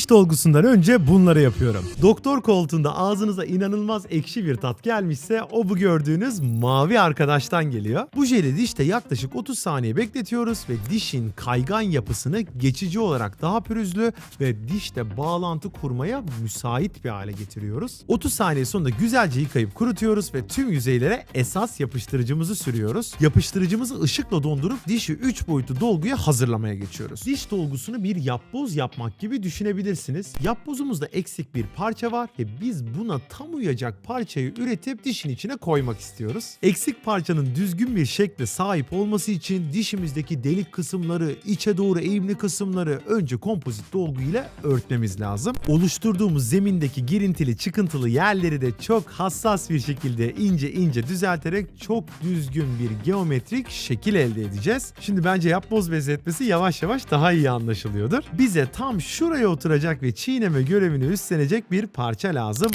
Diş dolgusundan önce bunları yapıyorum. Doktor koltuğunda ağzınıza inanılmaz ekşi bir tat gelmişse o bu gördüğünüz mavi arkadaştan geliyor. Bu jeli dişte yaklaşık 30 saniye bekletiyoruz ve dişin kaygan yapısını geçici olarak daha pürüzlü ve dişte bağlantı kurmaya müsait bir hale getiriyoruz. 30 saniye sonunda güzelce yıkayıp kurutuyoruz ve tüm yüzeylere esas yapıştırıcımızı sürüyoruz. Yapıştırıcımızı ışıkla dondurup dişi 3 boyutlu dolguya hazırlamaya geçiyoruz. Diş dolgusunu bir yapboz yapmak gibi düşünebilirsiniz. Yapbozumuzda eksik bir parça var ve biz buna tam uyacak parçayı üretip dişin içine koymak istiyoruz. Eksik parçanın düzgün bir şekle sahip olması için dişimizdeki delik kısımları, içe doğru eğimli kısımları önce kompozit dolgu ile örtmemiz lazım. Oluşturduğumuz zemindeki girintili çıkıntılı yerleri de çok hassas bir şekilde ince ince düzelterek çok düzgün bir geometrik şekil elde edeceğiz. Şimdi bence yapboz benzetmesi yavaş yavaş daha iyi anlaşılıyordur. Bize tam şuraya oturacak ve çiğneme görevini üstlenecek bir parça lazım.